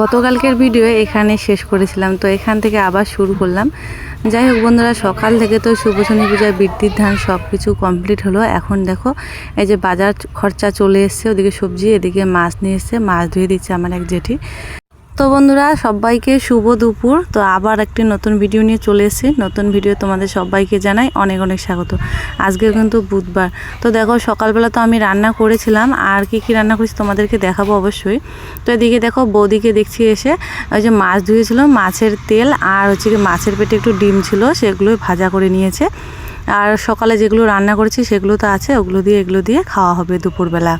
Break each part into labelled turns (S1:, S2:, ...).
S1: গতকালকের ভিডিও এখানে শেষ করেছিলাম, তো এখান থেকে আবার শুরু করলাম। যাই হোক বন্ধুরা, সকাল থেকে তো শুভশনী পূজা বৃদ্ধির ধান সব কিছু কমপ্লিট হলো। এখন দেখো, এই যে বাজার খরচা চলে এসছে, ওদিকে সবজি, এদিকে মাছ নিয়ে এসছে, মাছ ধুয়ে দিচ্ছে আমার এক জেঠি। তো বন্ধুরা, সবাইকে শুভ দুপুর। তো আবার একটি নতুন ভিডিও নিয়ে চলে এসেছি। নতুন ভিডিও তোমাদের সবাইকে জানাই অনেক অনেক স্বাগত। আজকে কিন্তু বুধবার। তো দেখো, সকালবেলা তো আমি রান্না করেছিলাম। আর কি কি রান্না করেছি তোমাদেরকে দেখাবো অবশ্যই। তো এদিকে দেখো, বৌদিকে দেখছি এসে ওই যে মাছ ধুয়েছিল, মাছের তেল আর হচ্ছে কি মাছের পেটে একটু ডিম ছিল সেগুলোই ভাজা করে নিয়েছে। আর সকালে যেগুলো রান্না করেছি সেগুলো তো আছে, ওগুলো দিয়ে এগুলো দিয়ে খাওয়া হবে দুপুরবেলা।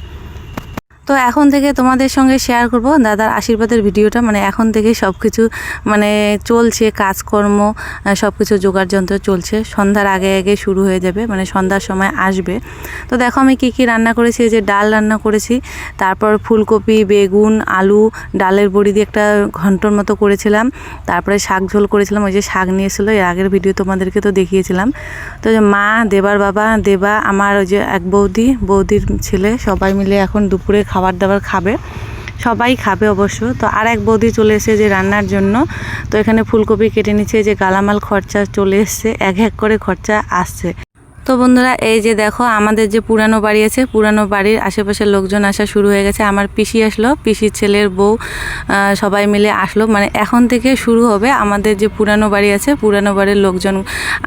S1: তো এখন থেকে তোমাদের সঙ্গে শেয়ার করব। দাদার আশীর্বাদের ভিডিওটা মানে এখন থেকে সব কিছু মানে চলছে, কাজকর্ম সব কিছু জোগাড় যন্ত্র চলছে। সন্ধ্যার আগে আগে শুরু হয়ে যাবে মানে সন্ধ্যার সময় আসবে। তো দেখো আমি কি কি রান্না করেছি যে ডাল রান্না করেছি, তারপর ফুলকপি, বেগুন, আলু, ডালের বড়ি দিয়ে একটা ঘন্টর মতো করেছিলাম। তারপরে শাক ঝোল করেছিলাম, ওই যে শাক নিয়েছিল, এর আগের ভিডিও তোমাদেরকে তো দেখিয়েছিলাম। তো মা, দেবার বাবা, দেবা, আমার ওই যে এক বৌদি, বৌদির ছেলে, সবাই মিলে এখন দুপুরে খাবার দাবার খাবে। সবাই খাবে অবশ্য। তো আর এক বৌদি চলে এসে যে রান্নার জন্য। তো এখানে ফুলকপি কেটে নিচ্ছে, যে গালামাল খরচা চলে এসছে, এক এক করে খরচা আসছে। তো বন্ধুরা, এই যে দেখো, আমাদের যে পুরানো বাড়ি আছে, পুরানো বাড়ির আশেপাশের লোকজন আসা শুরু হয়ে গেছে। আমার পিসি আসলো, পিসির ছেলের বউ সবাই মিলে আসলো। মানে এখন থেকে শুরু হবে আমাদের যে পুরানো বাড়ি আছে, পুরানো বাড়ির লোকজন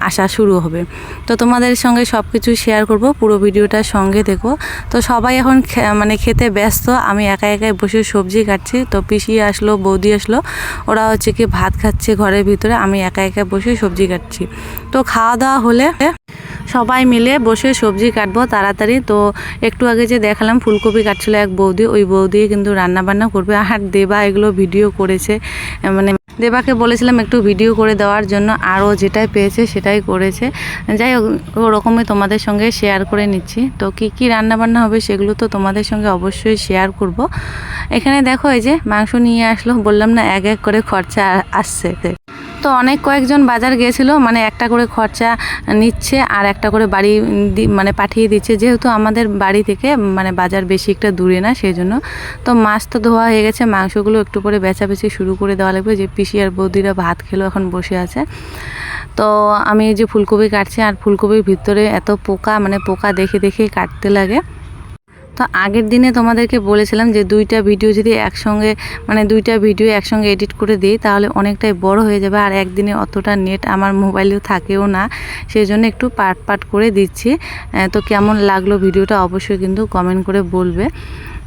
S1: আসা শুরু হবে। তো তোমাদের সঙ্গে সব কিছু শেয়ার করব, পুরো ভিডিওটা সঙ্গে দেখো। তো সবাই এখন মানে খেতে ব্যস্ত, আমি একা একাই বসে সবজি কাটছি। তো পিসি আসলো, বৌদি আসলো, ওরা হচ্ছে কি ভাত খাচ্ছে ঘরের ভিতরে, আমি একা একা বসে সবজি কাটছি। তো খাওয়া দাওয়া হলে সবাই মিলে বসে সবজি কাটবো তাড়াতাড়ি। তো একটু আগে যে দেখালাম, ফুলকপি কাটছিল এক বৌদি, ওই বৌদি কিন্তু রান্না বান্না করবে। আর দেবা এগুলো ভিডিও করেছে মানে দেবাকে বলেছিলাম একটু ভিডিও করে দেওয়ার জন্য, আরও যেটাই পেয়েছে সেটাই করেছে। যাই হোক, ওরকমই তোমাদের সঙ্গে শেয়ার করে নিচ্ছি। তো কি কি রান্না বান্না হবে সেগুলো তো তোমাদের সঙ্গে অবশ্যই শেয়ার করব। এখানে দেখো এই যে মাংস নিয়ে আসলো, বললাম না এক এক করে খরচা আসছে। তো অনেক কয়েকজন বাজার গিয়েছিল মানে একটা করে খরচা নিচ্ছে আর একটা করে বাড়ি মানে পাঠিয়ে দিচ্ছে। যেহেতু আমাদের বাড়ি থেকে মানে বাজার বেশি একটা দূরে না সেই জন্য তো মাছ তো ধোয়া হয়ে গেছে, মাংসগুলো একটু পরে বেচাবেচি শুরু করে দেওয়া লাগবে। যে পিসি আর বৌদিরা ভাত খেলো, এখন বসে আছে। তো আমি যে ফুলকপি কাটছি, আর ফুলকপির ভিতরে এত পোকা মানে পোকা দেখে দেখে কাটতে লাগে। তো আগের দিনে তোমাদেরকে বলেছিলাম যে দুইটা ভিডিও যদি একসঙ্গে মানে দুইটা ভিডিও একসঙ্গে এডিট করে দিই, তাহলে অনেকটাই বড় হয়ে যাবে। আর একদিনে অতটা নেট আমার মোবাইলেও থাকেও না সেই জন্য একটু পার্ট পার্ট করে দিচ্ছি। তো কেমন লাগল ভিডিওটা অবশ্যই কিন্তু কমেন্ট করে বলবে।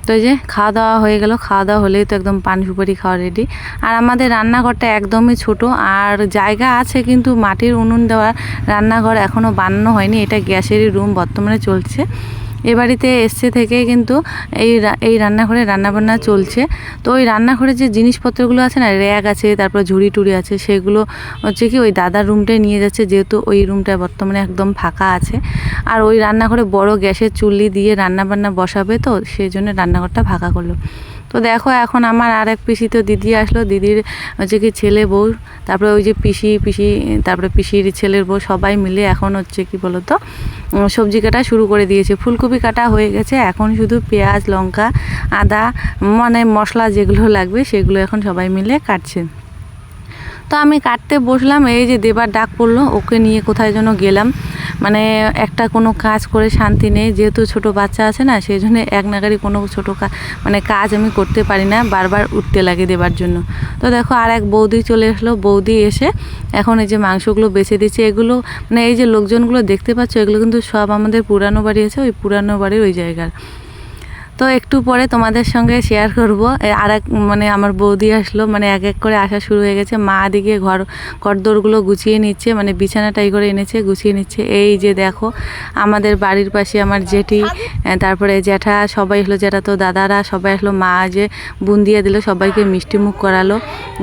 S1: তো যে খাওয়া দাওয়া হয়ে গেল, খাওয়া দাওয়া হলেই তো একদম পান সুপারি খাওয়া রেডি আর আমাদের রান্নাঘরটা একদমই ছোট, আর জায়গা আছে কিন্তু মাটির উনুন দেওয়া রান্নাঘর এখনও বানানো হয়নি, এটা গ্যাসেরই রুম বর্তমানে চলছে। এ বাড়িতে এসছে থেকে কিন্তু এই এই রান্নাঘরে রান্নাবান্না চলছে। তো ওই রান্নাঘরে যে জিনিসপত্রগুলো আছে না, র্যাগ আছে, তারপর ঝুড়ি টুড়ি আছে, সেগুলো হচ্ছে কি ওই দাদার রুমটায় নিয়ে যাচ্ছে, যেহেতু ওই রুমটা বর্তমানে একদম ফাঁকা আছে। আর ওই রান্নাঘরে বড় গ্যাসের চুল্লি দিয়ে রান্নাবান্না বসাবে তো, সেই জন্য রান্নাঘরটা ফাঁকা করল। তো দেখো এখন আমার আর এক পিসি তো দিদি আসলো, দিদির হচ্ছে কি ছেলে বউ, তারপরে ওই যে পিসি পিসি, তারপরে পিসির ছেলের বউ, সবাই মিলে এখন হচ্ছে কি বলতো সবজি কাটা শুরু করে দিয়েছে। ফুলকপি কাটা হয়ে গেছে, এখন শুধু পেঁয়াজ, লঙ্কা, আদা মানে মশলা যেগুলো লাগবে সেগুলো এখন সবাই মিলে কাটছে। তো আমি কাটতে বসলাম, এই যে দেবার ডাক পড়ল, ওকে নিয়ে কোথায় যেন গেলাম। মানে একটা কোনো কাজ করে শান্তি নেই, যেহেতু ছোট বাচ্চা আছে না, সেই জন্য এক নাগারি কোনো ছোট মানে কাজ আমি করতে পারি না, বারবার উঠতে লাগে দেবার জন্য। তো দেখো, আর এক বৌদি চলে আসলো বৌদি এসে এখন এই যে মাংসগুলো বেছে দিচ্ছে, এগুলো মানে এই যে লোকজনগুলো দেখতে পাচ্ছ, এগুলো কিন্তু সব আমাদের পুরানো বাড়ি আছে, ওই পুরানো বাড়ির ওই জায়গার। তো একটু পরে তোমাদের সঙ্গে শেয়ার করব। আর এক মানে আমার বৌদি আসলো মানে এক এক করে আসা শুরু হয়ে গেছে। মা দিকে ঘর, ঘরদোরগুলো গুছিয়ে নিচ্ছে মানে বিছানাটাই করে এনেছে, গুছিয়ে নিচ্ছে। এই যে দেখো, আমাদের বাড়ির পাশে আমার জেঠি তারপরে জ্যাঠা, সবাই হলো জ্যাঠা তো দাদারা, সবাই আসলো, মা যে বুন্দিয়া দিল, সবাইকে মিষ্টি মুখ করালো।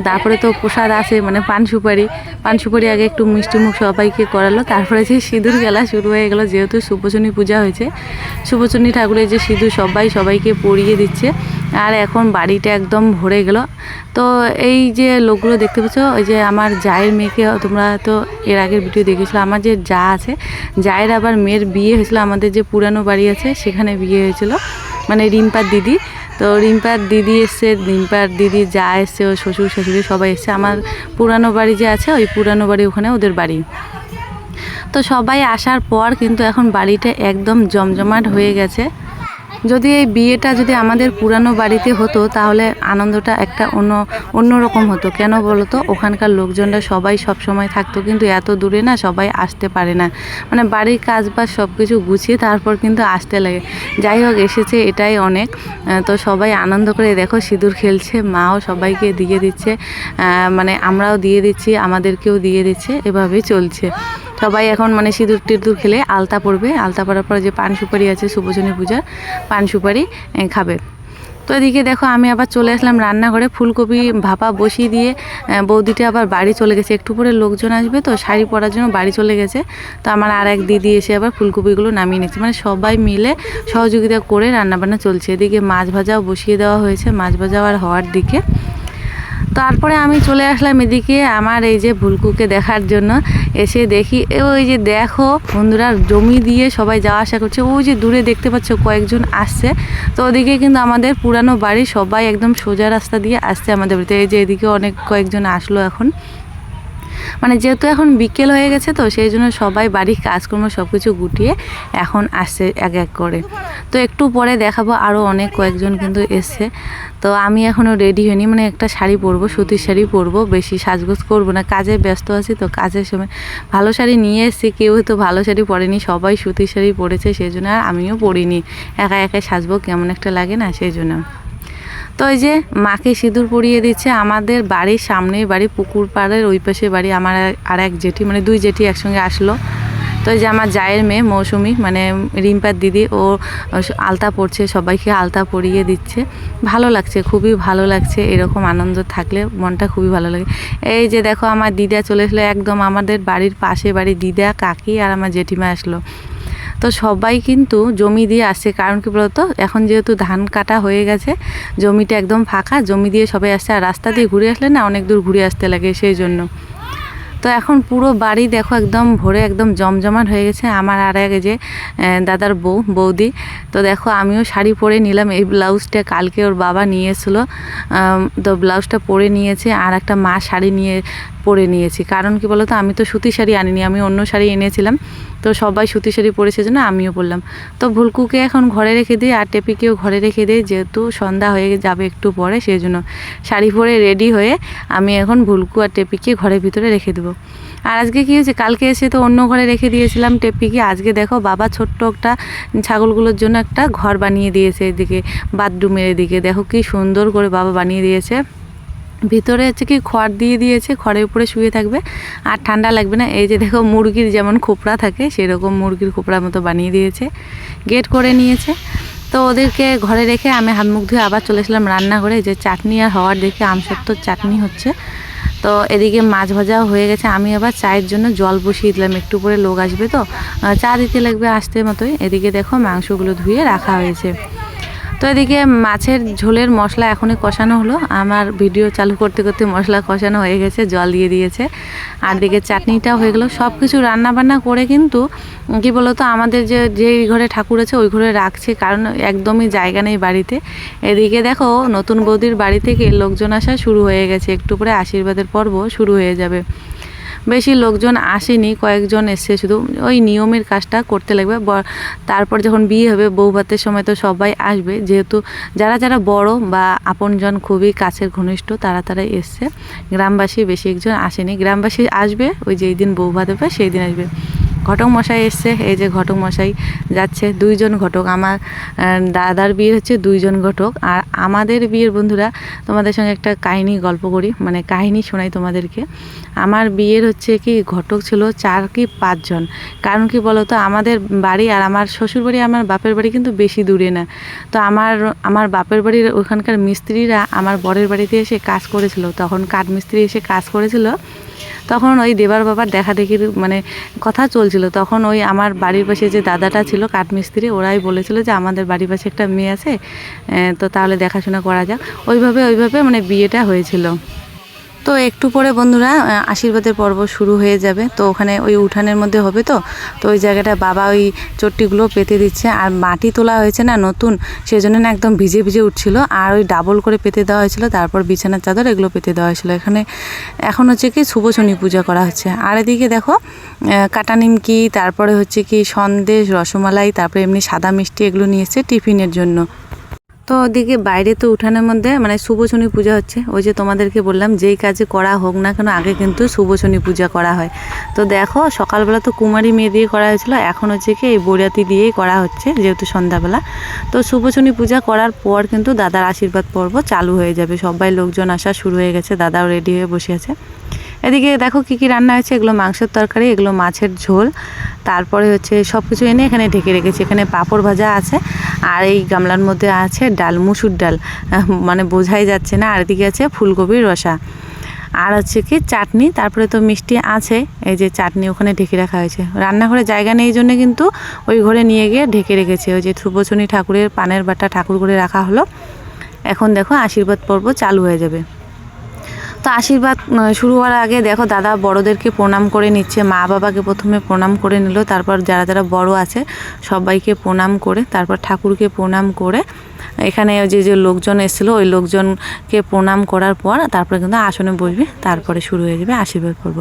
S1: তারপরে তো প্রসাদ আছে মানে পান সুপারি। পান সুপারি আগে একটু মিষ্টি মুখ সবাইকে করালো। তারপরে যে সিঁদুর খেলা শুরু হয়ে গেলো, যেহেতু সুপচনী পূজা হয়েছে সুপচনী ঠাকুরের যে সিঁদুর, সবাই সবাই সবাইকে পরিয়ে দিচ্ছে। আর এখন বাড়িটা একদম ভরে গেল। তো এই যে লোকগুলো দেখতে পাচ্ছ, ওই যে আমার জায়ের মেয়েকে তোমরা তো এর আগের ভিডিও দেখেছিলো, আমার যে যা আছে, জায়ের আবার মেয়ের বিয়ে হয়েছিল, আমাদের যে পুরানো বাড়ি আছে, সেখানে বিয়ে হয়েছিল। মানে রিম্পার দিদি। তো রিম্পার দিদি এসছে, রিম্পার দিদি যা এসছে ও শ্বশুর, শাশুড়ি সবাই এসছে। আমার পুরানো বাড়ি যে আছে, ওই পুরানো বাড়ি ওখানে ওদের বাড়ি। তো সবাই আসার পর কিন্তু এখন বাড়িটা একদম জমজমাট হয়ে গেছে। যদি এই বিয়েটা যদি আমাদের পুরানো বাড়িতে হতো, তাহলে আনন্দটা একটা অন্য অন্যরকম হতো। কেন বলতো? ওখানকার লোকজনরা সবাই সব সময় থাকতো, কিন্তু এত দূরে না সবাই আসতে পারে না। মানে বাড়ির কাজ বাজ সব কিছু গুছিয়ে তারপর কিন্তু আসতে লাগে। যাই হোক, এসেছে এটাই অনেক। তো সবাই আনন্দ করে দেখো, সিঁদুর খেলছে, মাও সবাইকে দিয়ে দিচ্ছে। মানে আমরাও দিয়ে দিচ্ছি, আমাদেরকেও দিয়ে দিচ্ছে, এভাবেই চলছে। সবাই এখন মানে সিঁদুর টিঁদুর খেলে আলতা পড়বে আলতা পড়ার পর যে পান সুপারি আছে, সুবোচনী পূজার পান সুপারি খাবে। তো এদিকে দেখো আমি আবার চলে আসলাম রান্নাঘরে। ফুলকপি ভাপা বসিয়ে দিয়ে বৌদিটা আবার বাড়ি চলে গেছে। একটু পরে লোকজন আসবে তো, শাড়ি পরার জন্য বাড়ি চলে গেছে। তো আমার আর এক দিদি এসে আবার ফুলকপিগুলো নামিয়ে নিচ্ছে। মানে সবাই মিলে সহযোগিতা করে রান্নাবান্না চলছে। এদিকে মাছ ভাজাও বসিয়ে দেওয়া হয়েছে। মাছ ভাজা আর হওয়ার দিকে। তারপরে আমি চলে আসলাম এদিকে আমার এই যে ভুলকুকে দেখার জন্য। এসে দেখি, ওই যে দেখো বন্ধুরা, জমি দিয়ে সবাই যাওয়া আসা করছে। ওই যে দূরে দেখতে পাচ্ছ কয়েকজন আসছে। তো ওদিকে কিন্তু আমাদের পুরানো বাড়ি সবাই একদম সোজা রাস্তা দিয়ে আসছে আমাদের বাড়িতে। এই যে এদিকে অনেক কয়েকজন আসলো এখন। মানে যেহেতু এখন বিকেল হয়ে গেছে তো, সেই জন্য সবাই বাড়ির কাজকর্ম সব কিছু গুটিয়ে এখন আসছে এক এক করে। তো একটু পরে দেখাবো আরও অনেক কয়েকজন কিন্তু এসছে। তো আমি এখনও রেডি হইনি মানে একটা শাড়ি পরবো, সুতির শাড়ি পরবো, বেশি সাজগোজ করব না। কাজে ব্যস্ত আছি তো, কাজের সময় ভালো শাড়ি নিয়ে এসেছি, কেউ হয়তো ভালো শাড়ি পরেনি, সবাই সুতির শাড়ি পরেছে, সেই জন্য আর আমিও পরিনি। একা একা সাজবো, কেমন একটা লাগে না, সেই জন্য। তো ওই যে মাকে সিঁদুর পরিয়ে দিচ্ছে। আমাদের বাড়ির সামনেই বাড়ি, পুকুর পাড়ের ওই পাশে বাড়ি। আমার আর এক জেঠি মানে দুই জেঠি একসঙ্গে আসলো। তো যে আমার জায়ের মেয়ে মৌসুমি মানে রিম্পার দিদি, ও আলতা পড়ছে সবাইকে আলতা পরিয়ে দিচ্ছে। ভালো লাগছে, খুবই ভালো লাগছে, এরকম আনন্দ থাকলে মনটা খুবই ভালো লাগে। এই যে দেখো, আমার দিদা চলে আসলো একদম আমাদের বাড়ির পাশে বাড়ি দিদা, কাকি আর আমার জেঠিমা আসলো। তো সবাই কিন্তু জমি দিয়ে আসছে কারণ কি বলতো? এখন যেহেতু ধান কাটা হয়ে গেছে, জমিটা একদম ফাঁকা, জমি দিয়ে সবাই আসছে আর রাস্তা দিয়ে ঘুরে আসলে না অনেক দূর ঘুরে আসতে লাগে সেই জন্য। তো এখন পুরো বাড়ি দেখো একদম ভরে একদম জমজমাট হয়ে গেছে। আমার আর এক যে দাদার বউ, বৌদি। তো দেখো আমিও শাড়ি পরে নিলাম। এই ব্লাউজটা কালকে ওর বাবা নিয়ে তো ব্লাউজটা পরে নিয়েছে আর একটা মা শাড়ি নিয়ে, পরে নিয়েছি। কারণ কি বলতো, আমি তো সুতি শাড়ি আনিনি, আমি অন্য শাড়ি এনেছিলাম। তো সবাই সুতি শাড়ি পরেছে জন্য আমিও পরলাম। তো ভুলকুকে এখন ঘরে রেখে দিই আর টেপিকেও ঘরে রেখে দিই, যেহেতু সন্ধ্যা হয়ে যাবে একটু পরে সেই জন্য শাড়ি পরে রেডি হয়ে আমি এখন ভুলকু আর টেপিকে ঘরের ভিতরে রেখে দেবো। আর আজকে কী হয়েছে? কালকে এসে তো অন্য ঘরে রেখে দিয়েছিলাম টেপিকে। আজকে দেখো বাবা ছোট্ট একটা ছাগলগুলোর জন্য একটা ঘর বানিয়ে দিয়েছে এদিকে, বাথরুমের এদিকে। দেখো কি সুন্দর করে বাবা বানিয়ে দিয়েছে। ভিতরে হচ্ছে কি খড় দিয়ে দিয়েছে, খড়ের উপরে শুয়ে থাকবে আর ঠান্ডা লাগবে না। এই যে দেখো মুরগির যেমন খোপড়া থাকে, সেরকম মুরগির খোপড়ার মতো বানিয়ে দিয়েছে গেট করে নিয়েছে। তো ওদেরকে ঘরে রেখে আমি হাত মুখ ধুয়ে আবার চলে এসলাম রান্নাঘরে। যে চাটনি আর হওয়ার দেখে আমসত্ত্বর চাটনি হচ্ছে। তো এদিকে মাছ ভাজাও হয়ে গেছে। আমি আবার চায়ের জন্য জল বসিয়ে দিলাম, একটু পরে লোক আসবে তো। চা দিতে লাগবে আসতে মতোই। এদিকে দেখো মাংসগুলো ধুয়ে রাখা হয়েছে। তো এদিকে মাছের ঝোলের মশলা এখনই কষানো হলো। আমার ভিডিও চালু করতে করতে মশলা কষানো হয়ে গেছে, জল দিয়ে দিয়েছে। আর দিকে চাটনিটাও হয়ে গেলো। সব কিছু রান্না বান্না করে কিন্তু, কি বলতো, আমাদের যে, যেই ঘরে ঠাকুর আছে, ওই ঘরে রাখছে, কারণ একদমই জায়গা নেই বাড়িতে। এদিকে দেখো, নতুন বৌদির বাড়ি থেকে লোকজন আসা শুরু হয়ে গেছে। একটু পরে আশীর্বাদের পর্ব শুরু হয়ে যাবে। বেশি লোকজন আসেনি, কয়েকজন এসছে শুধু ওই নিয়মের কাজটা করতে লাগবে। তারপর যখন বিয়ে হবে, বউ ভাতের সময় তো সবাই আসবে। যেহেতু যারা যারা বড় বা আপনজন খুবই কাছের ঘনিষ্ঠ, তারা তারা এসছে। গ্রামবাসী বেশি একজন আসেনি। গ্রামবাসী আসবে, ওই যেই দিন বউ ভাত হবে, সেই দিন আসবে। ঘটক মশাই এসছে, এই যে ঘটক মশাই যাচ্ছে, দুইজন ঘটক। আমার দাদার বিয়ে হচ্ছে দুইজন ঘটক। আর আমাদের বিয়ের বন্ধুরা, তোমাদের সঙ্গে একটা কাহিনী গল্প করি মানে কাহিনী শোনাই তোমাদেরকে। আমার বিয়ের হচ্ছে কি, ঘটক ছিল চার কি পাঁচজন। কারণ কি বলতো, আমাদের বাড়ি আর আমার শ্বশুর বাড়ি, আমার বাপের বাড়ি কিন্তু বেশি দূরে না। তো আমার আমার বাপের বাড়ির ওখানকার মিস্ত্রিরা আমার বরের বাড়িতে এসে কাজ করেছিল। তখন কাঠ মিস্ত্রি এসে কাজ করেছিল। তখন ওই দেবার বাবার দেখা দেখির মানে কথা চলছিল। তখন ওই আমার বাড়ির পাশে যে দাদাটা ছিল কাঠমিস্ত্রি, ওরাই বলেছিল যে আমাদের বাড়ির পাশে একটা মেয়ে আছে তো তাহলে দেখাশোনা করা যাক। ওইভাবে ওইভাবে মানে বিয়েটা হয়েছিল। তো একটু পরে বন্ধুরা আশীর্বাদের পর্ব শুরু হয়ে যাবে। তো ওখানে ওই উঠানের মধ্যে হবে তো? তো ওই জায়গাটা বাবা ওই চট্টিগুলো পেতে দিচ্ছে। আর মাটি তোলা হয়েছে না নতুন, সেজন্য না একদম ভিজে ভিজে উঠছিল। আর ওই ডাবল করে পেতে দেওয়া হয়েছিল, তারপর বিছানার চাদর এগুলো পেতে দেওয়া হয়েছিল। এখানে এখন হচ্ছে কি শুভ শনি পূজা করা হচ্ছে। আর এদিকে দেখো কাটা নিমকি, তারপরে হচ্ছে কি সন্দেশ, রসমালাই, তারপরে এমনি সাদা মিষ্টি এগুলো নিয়ে এসছে টিফিনের জন্য। তো ওদিকে বাইরে তো উঠানের মধ্যে মানে শনি পূজা হচ্ছে। ওই যে তোমাদেরকে বললাম, যেই কাজে করা হোক না কেন, আগে কিন্তু শনি পূজা করা হয়। তো দেখো, সকালবেলা তো কুমারী মেয়ে দিয়ে করা হয়েছিল, এখন হচ্ছে কি এই বরিয়াতি দিয়েই করা হচ্ছে, যেহেতু সন্ধ্যাবেলা। তো শনি পূজা করার পর কিন্তু দাদার আশীর্বাদ পর্ব চালু হয়ে যাবে। সবাই লোকজন আসা শুরু হয়ে গেছে, দাদাও রেডি হয়ে বসে আছে। এদিকে দেখো কি কি রান্না হয়েছে, এগুলো মাংসের তরকারি, এগুলো মাছের ঝোল। তারপরে হচ্ছে সব কিছু এনে এখানে ঢেকে রেখেছি। এখানে পাঁপড় ভাজা আছে আর এই গামলার মধ্যে আছে ডাল, মুসুর ডাল। মানে বোঝাই যাচ্ছে না। আর এদিকে আছে ফুলকপির রসা। আর হচ্ছে কি চাটনি, তারপরে তো মিষ্টি আছে। এই যে চাটনি ওখানে ঢেকে রাখা হয়েছে। রান্নাঘরে জায়গা নেই জন্য কিন্তু ওই ঘরে নিয়ে গিয়ে ঢেকে রেখেছে। ওই যে ধ্রুবচনী ঠাকুরের পানের বাটা ঠাকুর করে রাখা হলো। এখন দেখো আশীর্বাদ পর্ব চালু হয়ে যাবে। তো আশীর্বাদ শুরু হওয়ার আগে দেখো দাদা বড়দেরকে প্রণাম করে নিচ্ছে, মা বাবাকে প্রথমে প্রণাম করে নিল, তারপর যারা যারা বড় আছে সবাইকে প্রণাম করে, তারপর ঠাকুরকে প্রণাম করে, এখানে ওই যে যে লোকজন এসেছিল, ওই লোকজনকে প্রণাম করার পর তারপরে কিন্তু আসনে বসবে, তারপরে শুরু হয়ে যাবে আশীর্বাদ পর্ব।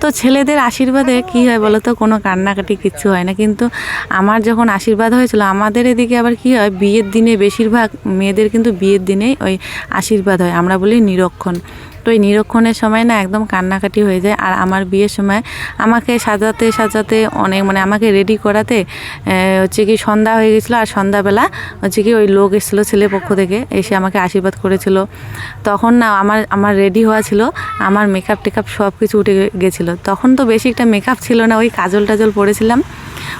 S1: তো ছেলেদের আশীর্বাদে কী হয় বলো তো, কোনো কান্নাকাটি কিচ্ছু হয় না, কিন্তু আমার যখন আশীর্বাদ হয়েছিল, আমাদের এদিকে আবার কী হয়, বিয়ের দিনে বেশিরভাগ মেয়েদের কিন্তু বিয়ের দিনেই ওই আশীর্বাদ হয়, আমরা বলি নিরক্ষণ। তো এই নিরক্ষণের সময় না একদম কান্নাকাটি হয়ে যায়। আর আমার বিয়ের সময় আমাকে সাজাতে সাজাতে অনেক মানে আমাকে রেডি করাতে হচ্ছে কি সন্ধ্যা হয়ে গেছিল আর সন্ধ্যাবেলা হচ্ছে কি ওই লোক এসেছিল ছেলে পক্ষ থেকে, এসে আমাকে আশীর্বাদ করেছিল। তখন না আমার আমার রেডি হওয়া ছিল, আমার মেকআপ টেকআপ সব কিছু উঠে গেছিল। তখন তো বেশি একটা মেকআপ ছিল না, ওই কাজল টাজল পরেছিলাম।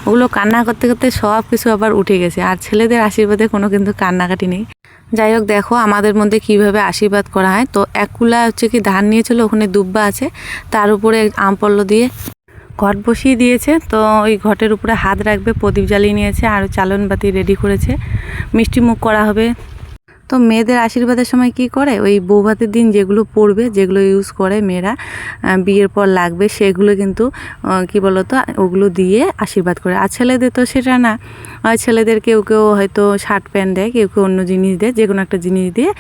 S1: ওগুলো কান্না করতে করতে সব কিছু আবার উঠে গেছে। আর ছেলেদের আশীর্বাদে কোনো কিন্তু কান্নাকাটি নেই। যাই হোক দেখো আমাদের মধ্যে কীভাবে আশীর্বাদ করা হয়। তো এক কুলা হচ্ছে কি ধান নিয়েছিল, ওখানে দুব্বা আছে। তার উপরে আম পল্ল দিয়ে ঘট বসিয়ে দিয়েছে। তো ওই ঘটের উপরে হাত রাখবে, প্রদীপ জ্বালিয়ে নিয়েছে আর চালন বাতি রেডি করেছে। মিষ্টি মুখ করা হবে। তো মেয়েদের আশীর্বাদের সময় কি করে? ওই বৌভাতের দিন যেগুলো পড়বে, যেগুলো ইউজ করে মেয়েরা বিয়ের পর লাগবে, সেগুলো কিন্তু কি বলতো, ওগুলো দিয়ে আশীর্বাদ করে। আর ছেলেদের তো সেটা না। ছেলেদের কেউ কেউ হয়তো শার্ট প্যান্ট দেয়, কেউ কেউ অন্য জিনিস দেয়, যে কোনো একটা জিনিস দিয়ে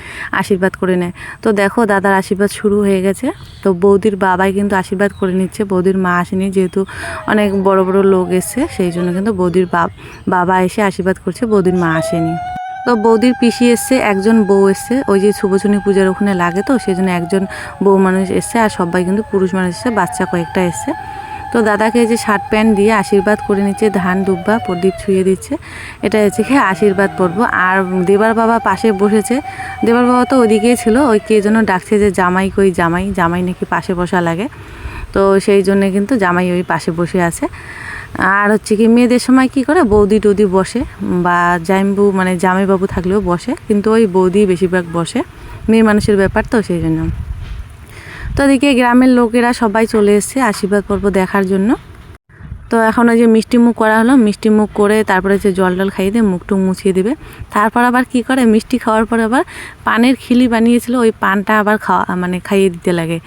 S1: আশীর্বাদ করে নেয়। তো দেখো, দাদার আশীর্বাদ শুরু হয়ে গেছে। তো বৌদির বাবাই কিন্তু আশীর্বাদ করে নিচ্ছে। বৌদির মা আসেনি, যেহেতু অনেক বড় বড় লোক এসছে, সেই জন্য কিন্তু বৌদির বাবা এসে আশীর্বাদ করছে, বৌদির মা আসেনি। তো বৌদির পিসি এসছে, একজন বউ এসছে। ওই যে শুভচনী পূজার ওখানে লাগে তো, সেই জন্য একজন বউ মানুষ এসছে আর সবাই কিন্তু পুরুষ মানুষ এসছে, বাচ্চা কয়েকটা এসছে। তো দাদাকে যে শার্ট প্যান্ট দিয়ে আশীর্বাদ করে নিচ্ছে, ধান, দুব্বা, প্রদীপ ছুঁয়ে দিচ্ছে। এটা হচ্ছে খেয়ে আশীর্বাদ পর্ব। আর দেবার বাবা পাশে বসেছে। দেবার বাবা তো ওদিকেই ছিল, ওই কে যেন ডাকছে যে জামাই কই জামাই জামাই নাকি পাশে বসা লাগে। তো সেই জন্য কিন্তু জামাই ওই পাশে বসে আছে। আর হচ্ছে কি মেয়েদের সময় কি করে? বৌদি টৌদি বসে, বা জাইম্বু মানে জামাইবাবু থাকলেও বসে, কিন্তু ওই বৌদি বেশিরভাগ বসে, মেয়ে মানুষের ব্যাপার তো সেই জন্য। তো এদিকে গ্রামের লোকেরা সবাই চলে এসছে আশীর্বাদ পর্ব দেখার জন্য। তো এখন ওই যে মিষ্টি মুখ করা হলো, মিষ্টি মুখ করে তারপরে যে জল টল খাইয়ে দিয়ে মুখ টুক মুছিয়ে দেবে। তারপর আবার কি করে? মিষ্টি খাওয়ার পর আবার পানের খিলি বানিয়েছিল, ওই পানটা আবার খাওয়া মানে খাইয়ে দিতে লাগে।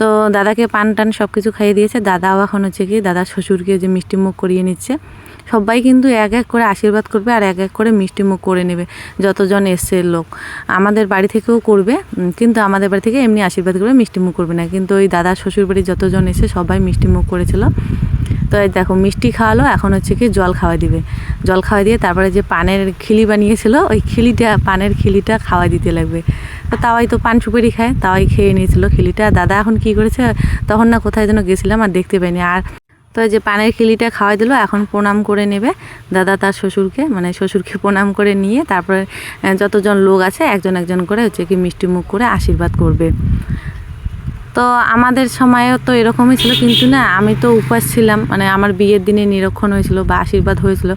S1: তো দাদাকে পান টান সব কিছু খাইয়ে দিয়েছে। দাদাও এখন হচ্ছে কি, দাদা শ্বশুরকে যে মিষ্টি মুখ করিয়ে নিচ্ছে। সবাই কিন্তু এক এক করে আশীর্বাদ করবে আর এক এক করে মিষ্টি মুখ করে নেবে, যতজন এসছে লোক। আমাদের বাড়ি থেকেও করবে কিন্তু আমাদের বাড়ি থেকে এমনি আশীর্বাদ করবে, মিষ্টি মুখ করবে না। কিন্তু ওই দাদা শ্বশুর বাড়ি যতজন এসে সবাই মিষ্টি মুখ করেছিল। তো দেখো, মিষ্টি খাওয়ালো, এখন হচ্ছে কি জল খাওয়া দিবে। জল খাওয়া দিয়ে তারপরে যে পানের খিলি বানিয়েছিল, ওই খিলিটা, পানের খিলিটা খাওয়া দিতে লাগবে। তো তাওয়াই তো পান সুপারি খায় তাওয়াই খেয়ে নিয়েছিল খিলিটা। দাদা এখন কি করেছে, তখন না কোথায় যেন গেছিলাম আর দেখতে পাইনি। আর তো যে পানের খিলিটা খাওয়াই দিল, এখন প্রণাম করে নেবে। দাদা তার শ্বশুরকে মানে শ্বশুরকে প্রণাম করে নিয়ে তারপরে যতজন লোক আছে, একজন একজন করে হচ্ছে কি মিষ্টি মুখ করে আশীর্বাদ করবে। তো আমাদের সময়ও তো এরকমই ছিল, কিন্তু না, আমি তো উপাস ছিলাম মানে আমার বিয়ের দিনে নিরক্ষণ হয়েছিল বা আশীর্বাদ হয়েছিল।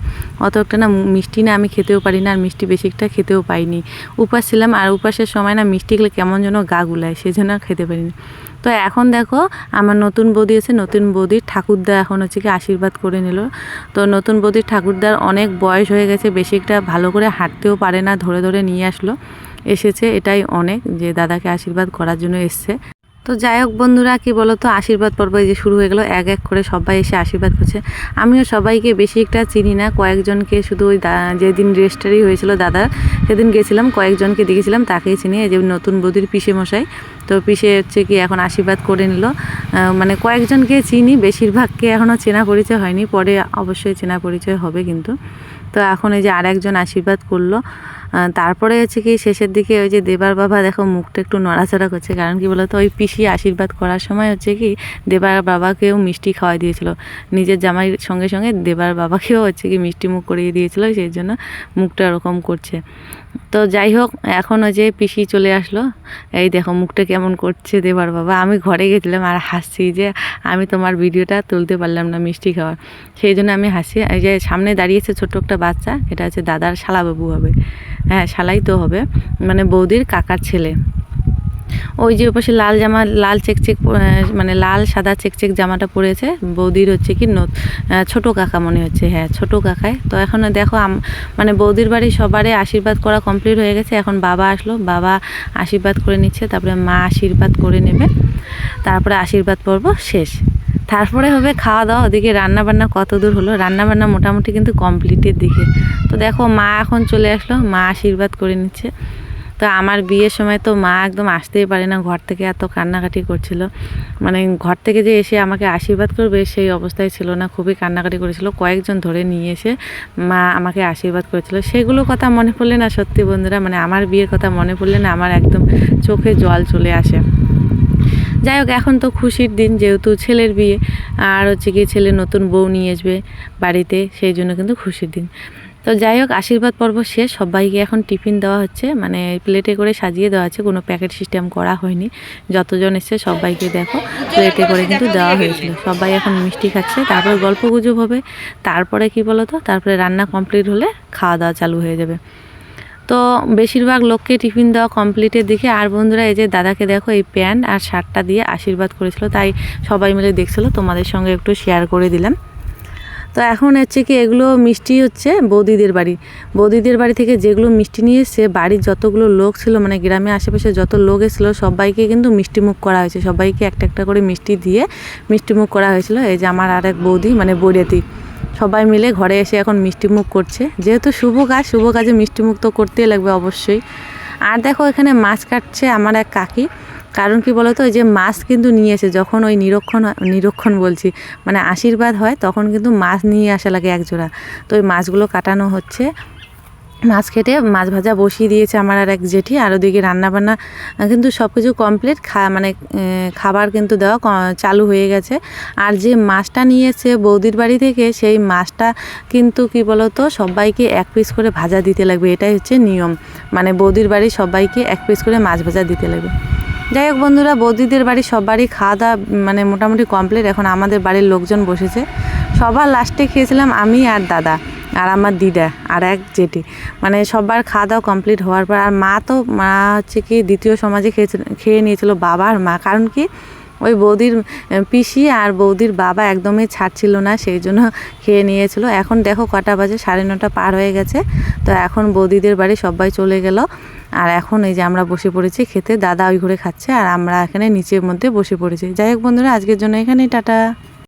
S1: অত একটা না মিষ্টি না আমি খেতেও পারি না, আর মিষ্টি বেশি একটা খেতেও পাইনি। উপাস ছিলাম, আর উপাসের সময় না মিষ্টি খেলে কেমন যেন গা গুলায়, সেজন্য খেতে পারিনি। তো এখন দেখো, আমার নতুন বৌদি আছে, নতুন বৌদির ঠাকুরদা এখন হচ্ছে কি আশীর্বাদ করে নিল। তো নতুন বৌদির ঠাকুরদার অনেক বয়স হয়ে গেছে, বেশি একটা ভালো করে হাঁটতেও পারে না, ধরে ধরে নিয়ে আসলো। এসেছে এটাই অনেক, যে দাদাকে আশীর্বাদ করার জন্য এসছে। তো যাই হোক বন্ধুরা, কি বলো তো আশীর্বাদ পর্ব যে শুরু হয়ে গেল। এক এক করে সবাই এসে আশীর্বাদ করছে। আমিও সবাইকে বেশি একটা চিনি না, কয়েকজনকে শুধু ওই যেদিন রেস্টারি হয়েছিল দাদার সেদিন গেছিলাম, কয়েকজনকে দেখেছিলাম, তাকেই চিনি যে নতুন বদির পিসে মশাই। তো পিসে হচ্ছে কি এখন আশীর্বাদ করে নিল। মানে কয়েকজনকে চিনি, বেশিরভাগকে এখনও চেনা পরিচয় হয়নি, পরে অবশ্যই চেনা পরিচয় হবে কিন্তু। তো এখন এই যে আর একজন আশীর্বাদ করল। তারপরে হচ্ছে কি শেষের দিকে ওই যে দেবার বাবা দেখো মুখটা একটু নড়াচড়া করছে, কারণ কি বলতো ওই পিসি আশীর্বাদ করার সময় হচ্ছে কি দেবার বাবাকেও মিষ্টি খাওয়াই দিয়েছিল। নিজের জামাইয়ের সঙ্গে সঙ্গে দেবার বাবাকেও হচ্ছে কি মিষ্টি মুখ করিয়ে দিয়েছিল, সেই জন্য মুখটা ওরকম করছে। তো যাই হোক, এখন ওই যে পিসি চলে আসলো। এই দেখো, মুখটা কেমন করছে দেবার বাবা। আমি ঘরে গেছিলাম আর হাসছি যে আমি তোমার ভিডিওটা তুলতে পারলাম না মিষ্টি খাওয়ার। সেই জন্য আমি হাসি, এই যে সামনে দাঁড়িয়েছে ছোট্ট একটা বাচ্চা, এটা হচ্ছে দাদার শালাবাবু হবে। হ্যাঁ শালাই তো হবে। মানে বৌদির কাকার ছেলে। ওই যে ওপাশে লাল জামা লাল চেকচেক আহ, মানে লাল সাদা চেকচেক জামাটা পরেছে। বৌদির হচ্ছে কি ছোট কাকা মনে হচ্ছে হ্যাঁ ছোট কাকায়। তো এখন দেখো মানে বৌদির বাড়ি সবারই আশীর্বাদ করা কমপ্লিট হয়ে গেছে। এখন বাবা আসলো বাবা আশীর্বাদ করে নিচ্ছে তারপরে মা আশীর্বাদ করে নেবে। তারপরে আশীর্বাদ পর্ব শেষ। তারপরে হবে খাওয়া দাওয়া ওদিকে রান্নাবান্না কত দূর হলো? রান্নাবান্না মোটামুটি কিন্তু কমপ্লিটের দিকে। তো দেখো মা এখন চলে আসলো মা আশীর্বাদ করে নিচ্ছে। তো আমার বিয়ের সময় তো মা একদম আসতেই পারে না, ঘর থেকে এত কান্নাকাটি করছিল। মানে ঘর থেকে যে এসে আমাকে আশীর্বাদ করবে সেই অবস্থায় ছিল না, খুবই কান্নাকাটি করেছিল, কয়েকজন ধরে নিয়ে এসে মা আমাকে আশীর্বাদ করেছিল। সেগুলো কথা মনে পড়লে না সত্যি বন্ধুরা মানে আমার বিয়ের কথা মনে পড়লে না আমার একদম চোখে জল চলে আসে। যাই হোক, এখন তো খুশির দিন যেহেতু ছেলের বিয়ে, আর হচ্ছে কি ছেলে নতুন বউ নিয়ে আসবে বাড়িতে, সেই জন্য কিন্তু খুশির দিন। তো যাই হোক, আশীর্বাদ পর্ব শেষ। সবাইকে এখন টিফিন দেওয়া হচ্ছে। মানে প্লেটে করে সাজিয়ে দেওয়া হচ্ছে কোনো প্যাকেট সিস্টেম করা হয়নি। যতজন এসছে সবাইকে দেখো। প্লেটে করে কিন্তু দেওয়া হয়েছিল। সবাই এখন মিষ্টি খাচ্ছে। তারপর গল্প গুজব হবে। তারপরে কি বলো তো তারপরে রান্না কমপ্লিট হলে খাওয়া দাওয়া চালু হয়ে যাবে। তো বেশিরভাগ লোককে টিফিন দেওয়া কমপ্লিটের দিকে। আর বন্ধুরা, এই যে দাদাকে দেখো, এই প্যান্ট আর শার্টটা দিয়ে আশীর্বাদ করেছিল। তাই সবাই মিলে দেখছিল। তোমাদের সঙ্গে একটু শেয়ার করে দিলাম। তো এখন হচ্ছে কি এগুলো মিষ্টি হচ্ছে বৌদিদের বাড়ি। বৌদিদের বাড়ি থেকে যেগুলো মিষ্টি নিয়ে এসছে, বাড়ির যতগুলো লোক ছিল মানে গ্রামে আশেপাশে যত লোক এসেছিল, সবাইকে কিন্তু মিষ্টি মুখ করা হয়েছে। সবাইকে একটা একটা করে মিষ্টি দিয়ে মিষ্টি মুখ করা হয়েছিল। এই যে আমার আর এক বৌদি মানে বৈরাতি, সবাই মিলে ঘরে এসে এখন মিষ্টি মুখ করছে। যেহেতু শুভ কাজ, শুভ কাজে মিষ্টি মুখ তো করতেই লাগবে অবশ্যই। আর দেখো এখানে মাছ কাটছে আমার এক কাকি। কারণ কি বলতো, ওই যে মাছ কিন্তু নিয়ে এসে যখন ওই নিরক্ষণ নিরক্ষণ বলছি মানে আশীর্বাদ হয়, তখন কিন্তু মাছ নিয়ে আসা লাগে একজোড়া। তো ওই মাছগুলো কাটানো হচ্ছে। মাছ কেটে মাছ ভাজা বসিয়ে দিয়েছে আমার আর এক জেঠি, আর ওদিকে রান্নাবান্না কিন্তু সব কিছু কমপ্লিট খা মানে খাবার কিন্তু দেওয়া চালু হয়ে গেছে। আর যে মাছটা নিয়েছে বৌদির বাড়ি থেকে, সেই মাছটা কিন্তু কি বলতো, সবাইকে এক পিস করে ভাজা দিতে লাগবে, এটাই হচ্ছে নিয়ম। মানে বৌদির বাড়ি সবাইকে এক পিস করে মাছ ভাজা দিতে লাগবে। যাই হোক বন্ধুরা, বৌদিদের বাড়ি সবারই খাওয়া দাওয়া মানে মোটামুটি কমপ্লিট এখন আমাদের বাড়ির লোকজন বসেছে। সবার লাস্টে খেয়েছিলাম আমি আর দাদা আর আমার দিদা আর এক জেঠি। মানে সবার খাওয়া দাওয়া কমপ্লিট হওয়ার পর আর মা তো, মা হচ্ছে কি দ্বিতীয় সমাজে খেয়েছিল, খেয়ে নিয়েছিল বাবা আর মা। কারণ কি? ওই বৌদির পিসি আর বৌদির বাবা একদমই ছাড়ছিল না, সেই জন্য খেয়ে নিয়েছিল। এখন দেখো কটা বাজে, সাড়ে নটা পার হয়ে গেছে। তো এখন বৌদিদের বাড়ি সবাই চলে গেল। আর এখন এই যে আমরা বসে পড়েছি খেতে, দাদা ওই ঘরে খাচ্ছে আর আমরা এখানে নিচের মধ্যে বসে পড়েছি। যাই হোক বন্ধুরা, আজকের জন্য এখানেই, টাটা।